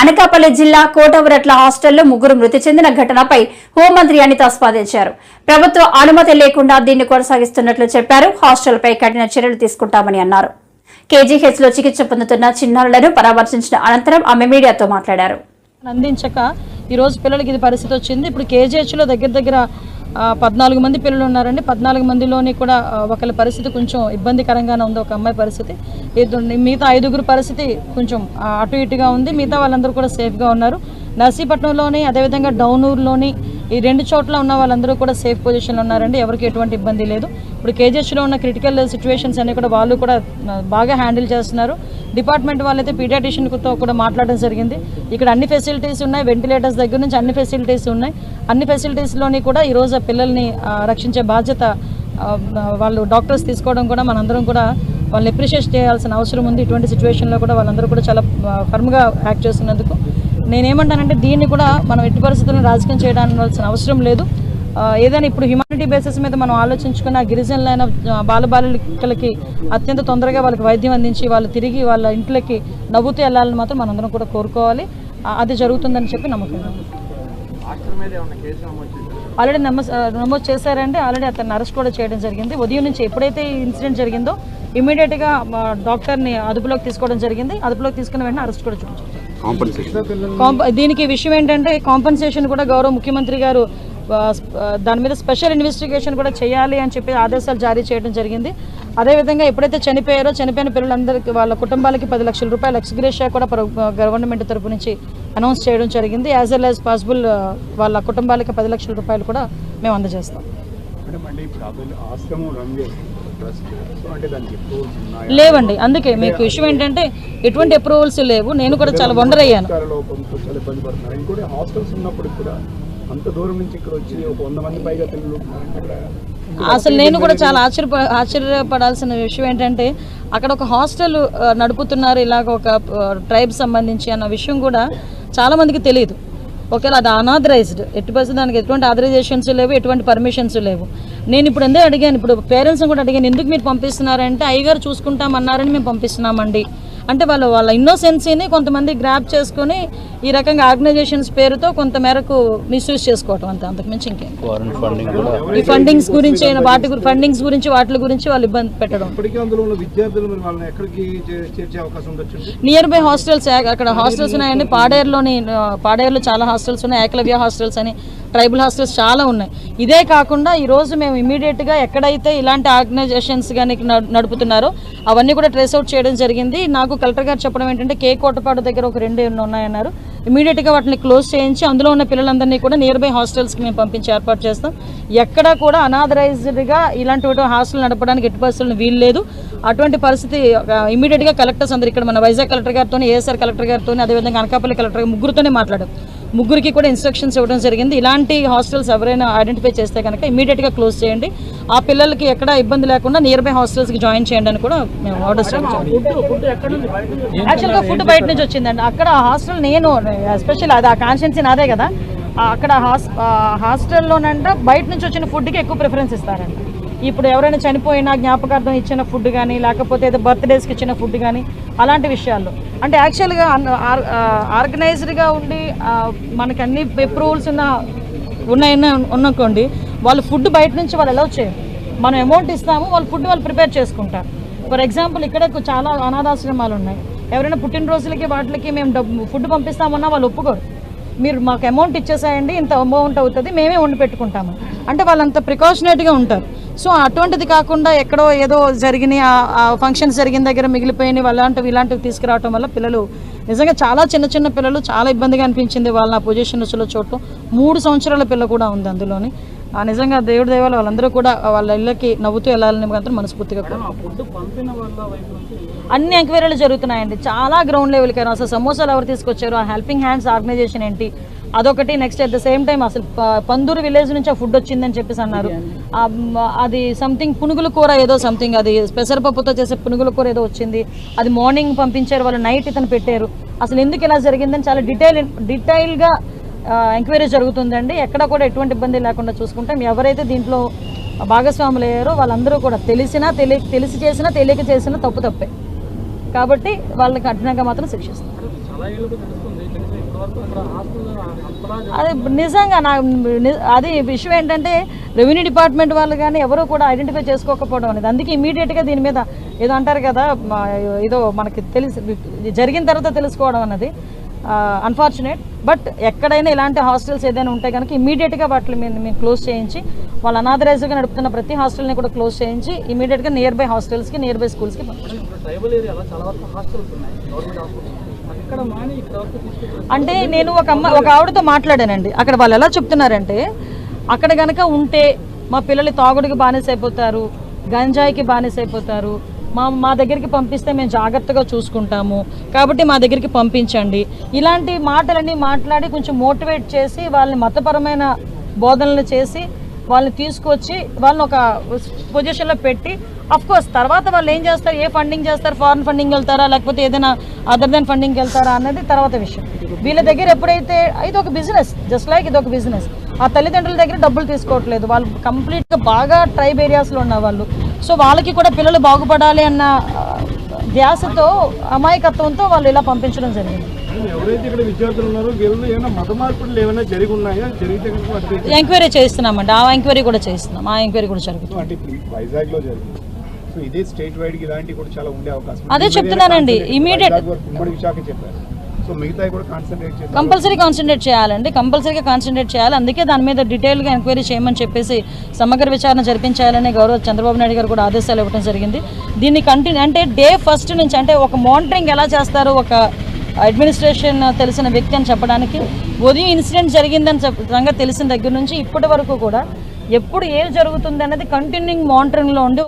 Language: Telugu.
అనకాపల్లి జిల్లా కోటవరట్ల హాస్టల్లో ముగ్గురు మృతి చెందిన ఘటనపై హోంమంత్రి అనిత స్పందించారు. ప్రభుత్వ అనుమతి లేకుండా దీన్ని కొనసాగిస్తున్నట్లు చెప్పారు. హాస్టల్పై కఠిన చర్యలు తీసుకుంటామని అన్నారు. కేజీహెచ్లో చికిత్స పొందుతున్న చిన్నారులను పరామర్శించిన అనంతరం ఆమె మీడియాతో మాట్లాడారు. అందించక ఈరోజు పిల్లలకి ఇది పరిస్థితి వచ్చింది. ఇప్పుడు కేజీహెచ్లో దగ్గర దగ్గర పద్నాలుగు మంది పిల్లలు ఉన్నారండి. పద్నాలుగు మందిలోని కూడా ఒకరి పరిస్థితి కొంచెం ఇబ్బందికరంగానే ఉంది. ఒక అమ్మాయి పరిస్థితి. ఇద్దరు- మిగతా ఐదుగురు పరిస్థితి కొంచెం అటు ఇటుగా ఉంది. మిగతా వాళ్ళందరూ కూడా సేఫ్గా ఉన్నారు. నర్సీపట్నంలోని అదేవిధంగా డౌనూరులోని ఈ రెండు చోట్ల ఉన్న వాళ్ళందరూ కూడా సేఫ్ పొజిషన్లో ఉన్నారండి. ఎవరికి ఎటువంటి ఇబ్బంది లేదు. ఇప్పుడు కేజీహెచ్లో ఉన్న క్రిటికల్ సిచ్యువేషన్స్ అన్నీ కూడా వాళ్ళు కూడా బాగా హ్యాండిల్ చేస్తున్నారు. డిపార్ట్మెంట్ వాళ్ళైతే పీడియాటిషియన్తో కూడా మాట్లాడడం జరిగింది. ఇక్కడ అన్ని ఫెసిలిటీస్ ఉన్నాయి. వెంటిలేటర్స్ దగ్గర నుంచి అన్ని ఫెసిలిటీస్ ఉన్నాయి. అన్ని ఫెసిలిటీస్లోని కూడా ఈరోజు పిల్లల్ని రక్షించే బాధ్యత వాళ్ళు డాక్టర్స్ తీసుకోవడం కూడా మనందరం కూడా వాళ్ళని అప్రిషియేట్ చేయాల్సిన అవసరం ఉంది. ఇటువంటి సిచ్యువేషన్లో కూడా వాళ్ళందరూ కూడా చాలా ఫర్మ్గా యాక్ట్ చేస్తున్నందుకు నేనేమంటానంటే దీన్ని కూడా మనం ఎట్టి పరిస్థితులను రాజకీయం చేయడానికి అవసరం లేదు. ఏదైనా ఇప్పుడు హ్యుమానిటీ బేసిస్ మీద మనం ఆలోచించుకున్న గిరిజనులైన బాలబాలికలకి అత్యంత తొందరగా వాళ్ళకి వైద్యం అందించి వాళ్ళు తిరిగి వాళ్ళ ఇంట్లోకి నవ్వుతూ వెళ్ళాలని మాత్రం మనందరం కూడా కోరుకోవాలి. అది జరుగుతుందని చెప్పి నమ్మకం. ఆల్రెడీ నమ్మ నమోదు చేశారంటే ఆల్రెడీ అతన్ని అరెస్ట్ కూడా చేయడం జరిగింది. ఉదయం నుంచి ఎప్పుడైతే ఈ ఇన్సిడెంట్ జరిగిందో ఇమీడియట్గా డాక్టర్ని అదుపులోకి తీసుకోవడం జరిగింది. అదుపులోకి తీసుకున్న వెంటనే అరెస్ట్ కూడా చూపించారు. దీనికి విషయం ఏంటంటే కాంపన్సేషన్ కూడా గౌరవ ముఖ్యమంత్రి గారు దాని మీద స్పెషల్ ఇన్వెస్టిగేషన్ కూడా చేయాలి అని చెప్పి ఆదేశాలు జారీ చేయడం జరిగింది. అదేవిధంగా ఎప్పుడైతే చనిపోయారో చనిపోయిన పిల్లలందరికీ వాళ్ళ కుటుంబాలకి పది లక్షల రూపాయల ఎక్స్గ్రేషియా కూడా గవర్నమెంట్ తరపు నుంచి అనౌన్స్ చేయడం జరిగింది. యాజ్ వెల్ యాజ్ పాసిబుల్ వాళ్ళ కుటుంబాలకి పది లక్షల రూపాయలు కూడా మేము అందజేస్తాం. లేవండి. అందుకే మీకు విషయం ఏంటంటే ఎటువంటి అప్రూవల్స్ లేవు. నేను కూడా చాలా వండర్ అయ్యాను అంత దూరం నుంచి ఇక్కడ వచ్చి ఒక వంద మంది పైగా పిల్లలు అసలు నేను కూడా చాలా ఆశ్చర్య ఆశ్చర్యపడాల్సిన విషయం ఏంటంటే అక్కడ ఒక హాస్టల్ నడుపుతున్నారు ఇలాగ ఒక ట్రైబ్ సంబంధించి అన్న విషయం కూడా చాలా మందికి తెలియదు. ఒకవేళ అది అనాథరైజ్డ్ ఎట్టి పరిస్థితి దానికి ఎటువంటి ఆథరైజేషన్స్ లేవు ఎటువంటి పర్మిషన్స్ లేవు. నేను ఇప్పుడు ఎందే అడిగాను? ఇప్పుడు పేరెంట్స్ని కూడా అడిగాను ఎందుకు మీరు పంపిస్తున్నారంటే అయ్యగారు చూసుకుంటామన్నారని మేము పంపిస్తున్నామండి. అంటే వాళ్ళు వాళ్ళ ఇన్నోసెన్సీని కొంతమంది గ్రాప్ చేసుకొని ఈ రకంగా ఆర్గనైజేషన్స్ పేరుతో కొంత మేరకు మిస్యూజ్ చేసుకోవటం అంతే అంతకుమించి ఇంకేం. ఈ ఫండింగ్స్ గురించి అయినా వాటి ఫండింగ్స్ గురించి వాటి గురించి వాళ్ళు ఇబ్బంది పెట్టడం. ఇప్పటికీ అందులో ఉన్న విద్యార్థులు మరి వాళ్ళని ఎక్కడికి చే- చేర్చే అవకాశం ఉండొచ్చు నియర్ బై హాస్టల్స్ అక్కడ హాస్టల్స్ ఉన్నాయండి. పాడేరులోని పాడేరులో చాలా హాస్టల్స్ ఉన్నాయి. ఏకలవ్య హాస్టల్స్ అని ట్రైబల్ హాస్టల్స్ చాలా ఉన్నాయి. ఇదే కాకుండా ఈ రోజు మేము ఇమీడియట్గా ఎక్కడైతే ఇలాంటి ఆర్గనైజేషన్స్ కానీ నడుపుతున్నారో అవన్నీ కూడా ట్రేస్ అవుట్ చేయడం జరిగింది. నాకు కలెక్టర్ గారు చెప్పడం ఏంటంటే కే కోటపాడు దగ్గర ఒక రెండు ఎన్ని ఉన్నాయన్నారు. ఇమీడియట్గా వాటిని క్లోజ్ చేయించి అందులో ఉన్న పిల్లలందరినీ కూడా నియర్ బై హాస్టల్స్కి మేము పంపించి ఏర్పాటు చేస్తాం. ఎక్కడా కూడా అనాథరైజ్డ్గా ఇలాంటి హాస్టల్ నడపడానికి ఎట్టి పరిస్థితులను వీలు లేదు. అటువంటి పరిస్థితి ఇమీడియట్గా కలెక్టర్స్ అందరు ఇక్కడ మన వైజాగ్ కలెక్టర్ గారితో ఏఎస్ఆర్ కలెక్టర్ గారితో అదేవిధంగా అనకాపల్లి కలెక్టర్ ముగ్గురుతోనే మాట్లాడాం. ముగ్గురికి కూడా ఇన్స్ట్రక్షన్స్ ఇవ్వడం జరిగింది. ఇలాంటి హాస్టల్స్ ఎవరైనా ఐడెంటిఫై చేస్తే కనుక ఇమీడియట్గా క్లోజ్ చేయండి. ఆ పిల్లలకి ఎక్కడ ఇబ్బంది లేకుండా నియర్ బై హాస్టల్స్కి జాయిన్ చేయండి అని కూడా మేము ఆర్డర్స్ యాక్చువల్గా ఫుడ్ బయట నుంచి వచ్చిందండి. అక్కడ హాస్టల్ నేను ఎస్పెషల్ అది ఆ కాన్షియన్సీ నాదే కదా. అక్కడ హాస్టల్లోనంట బయట నుంచి వచ్చిన ఫుడ్కి ఎక్కువ ప్రిఫరెన్స్ ఇస్తారంట ఇప్పుడు ఎవరైనా చనిపోయినా జ్ఞాపకార్థం ఇచ్చిన ఫుడ్ కానీ లేకపోతే ఏదో బర్త్డేస్కి ఇచ్చిన ఫుడ్ కానీ అలాంటి విషయాల్లో. అంటే యాక్చువల్గా ఆర్గనైజ్డ్గా ఉండి మనకి అన్ని అప్రూవల్స్ ఉన్న ఉన్నాయన్న ఉన్నకోండి వాళ్ళు ఫుడ్ బయట నుంచి వాళ్ళు ఎలా చేయరు. మనం అమౌంట్ ఇస్తాము వాళ్ళు ఫుడ్ వాళ్ళు ప్రిపేర్ చేసుకుంటారు. ఫర్ ఎగ్జాంపుల్ ఇక్కడ చాలా అనాథాశ్రమాలు ఉన్నాయి. ఎవరైనా పుట్టినరోజులకి వాటికి మేము డబ్బు ఫుడ్ పంపిస్తామన్నా వాళ్ళు ఒప్పుకోరు. మీరు మాకు అమౌంట్ ఇచ్చేసాయండి ఇంత అమౌంట్ అవుతుంది మేమే వండి పెట్టుకుంటాము. అంటే వాళ్ళంత ప్రికాషనేట్గా ఉంటారు. సో అటువంటిది కాకుండా ఎక్కడో ఏదో జరిగిన ఆ ఫంక్షన్స్ జరిగిన దగ్గర మిగిలిపోయిన అలాంటివి ఇలాంటివి తీసుకురావటం వల్ల పిల్లలు నిజంగా చాలా చిన్న చిన్న పిల్లలు చాలా ఇబ్బందిగా అనిపించింది వాళ్ళ నా పొజిషన్స్లో చూడటం. మూడు సంవత్సరాల పిల్ల కూడా ఉంది అందులోని. ఆ నిజంగా దేవుడి దేవాలు వాళ్ళందరూ కూడా వాళ్ళ ఇళ్ళకి నవ్వుతూ వెళ్ళాలని మాత్రం మనస్ఫూర్తిగా. అన్ని ఎంక్వైరీలు జరుగుతున్నాయండి. చాలా గ్రౌండ్ లెవెల్కి అసలు సమోసాలు ఎవరు తీసుకొచ్చారు? ఆ హెల్పింగ్ హ్యాండ్స్ ఆర్గనైజేషన్ ఏంటి? అదొకటి. Next at the same time అసలు పందూరు విలేజ్ నుంచి ఆ ఫుడ్ వచ్చిందని చెప్పేసి అన్నారు. అది సంథింగ్ పునుగుల కూర ఏదో సంథింగ్ అది పెసరపప్పుతో చేసే పునుగుల కూర ఏదో వచ్చింది. అది మార్నింగ్ పంపించారు వాళ్ళు నైట్ ఇతను పెట్టారు. అసలు ఎందుకు ఇలా జరిగిందని చాలా డీటెయిల్ డీటెయిల్గా ఎంక్వైరీ జరుగుతుందండి. ఎక్కడ కూడా ఎటువంటి ఇబ్బంది లేకుండా చూసుకుంటాం. ఎవరైతే దీంట్లో భాగస్వాములు అయ్యారో వాళ్ళందరూ కూడా తెలిసినా తెలియ తెలిసి చేసినా తెలియక చేసినా తప్పు తప్పే. కాబట్టి వాళ్ళని కఠినంగా మాత్రం శిక్షిస్తారు. అది నిజంగా నా అది విషయం ఏంటంటే రెవెన్యూ డిపార్ట్మెంట్ వాళ్ళు కానీ ఎవరు కూడా ఐడెంటిఫై చేసుకోకపోవడం అనేది. అందుకే ఇమీడియట్గా దీని మీద ఏదో అంటారు కదా ఏదో మనకి తెలిసి జరిగిన తర్వాత తెలుసుకోవడం అన్నది అన్ఫార్చునేట్ బట్ ఎక్కడైనా ఇలాంటి హాస్టల్స్ ఏదైనా ఉంటే కనుక ఇమీడియట్గా వాటిని మేము మేము క్లోజ్ చేయించి వాళ్ళు అనాథరైజ్గా నడుపుతున్న ప్రతి హాస్టల్ని కూడా క్లోజ్ చేయించి ఇమీడియట్గా నియర్ బై హాస్టల్స్కి నియర్ బై స్కూల్స్కి అంటే నేను ఒక అమ్మ ఒక ఆవిడతో మాట్లాడానండి. అక్కడ వాళ్ళు ఎలా చెప్తున్నారంటే అక్కడ గనక ఉంటే మా పిల్లలు తాగుడికి బానిసైపోతారు గంజాయికి బానిసైపోతారు. మా మా దగ్గరికి పంపిస్తే మేము జాగ్రత్తగా చూసుకుంటాము. కాబట్టి మా దగ్గరికి పంపించండి. ఇలాంటి మాటలన్నీ మాట్లాడి కొంచెం మోటివేట్ చేసి వాళ్ళని మతపరమైన బోధనలు చేసి వాళ్ళని తీసుకొచ్చి వాళ్ళని ఒక పొజిషన్లో పెట్టి కోర్స్ తర్వాత వాళ్ళు ఏం చేస్తారు? ఏ ఫండింగ్ చేస్తారు? ఫారెన్ ఫండింగ్ వెళ్తారా? లేకపోతే ఏదైనా అదర్ దెన్ ఫండింగ్ వెళ్తారా? అన్నది తర్వాత విషయం. వీళ్ళ దగ్గర ఎప్పుడైతే ఇది ఒక బిజినెస్ జస్ట్ లైక్ ఇది ఒక బిజినెస్ ఆ తల్లిదండ్రుల దగ్గర డబ్బులు తీసుకోవట్లేదు. వాళ్ళు కంప్లీట్గా బాగా ట్రైబ్ ఏరియాస్లో ఉన్న వాళ్ళు సో వాళ్ళకి కూడా పిల్లలు బాగుపడాలి అన్న ధ్యాసతో అమాయకత్వంతో వాళ్ళు ఇలా పంపించడం జరిగింది. ఎంక్వైరీ చేస్తున్నామండి. ఆ ఎంక్వైరీ కూడా చేస్తున్నాం. ఆ ఎంక్వైరీ కూడా జరుగుతుంది. వైజాగ్లో సో ఇదే స్టేట్ వైడ్ ఇలాంటివి కూడా చాలా ఉండే అవకాశం. అదే చెప్తున్నానండి, వరకు ఉమ్మడి విశాఖ చెప్పారు. సో మిగతా కూడా కాన్సన్ట్రేట్ చేసి కంపల్సరీ కాన్సన్ట్రేట్ చేయాలండి. కంపల్సరీగా కాన్సన్ట్రేట్ చేయాలి. అందుకే దాని మీద డీటెయిల్గా ఎంక్వైరీ చేయమని చెప్పేసి సమగ్ర విచారణ జరిపించాలని గౌరవ చంద్రబాబు నాయుడు గారు కూడా ఆదేశాలు ఇవ్వడం జరిగింది. దీన్ని కంటిన్యూ అంటే డే ఫస్ట్ నుంచి అంటే ఒక మానిటరింగ్ ఎలా చేస్తారో? ఒక అడ్మినిస్ట్రేషన్ తెలిసిన వ్యక్తి అని చెప్పడానికి ఉదయం ఇన్సిడెంట్ జరిగిందని చెప్ప- సంగతి తెలిసిన దగ్గర నుంచి ఇప్పటి వరకు కూడా ఎప్పుడు ఏం జరుగుతుంది అనేది కంటిన్యూయింగ్ మానిటరింగ్లో ఉండి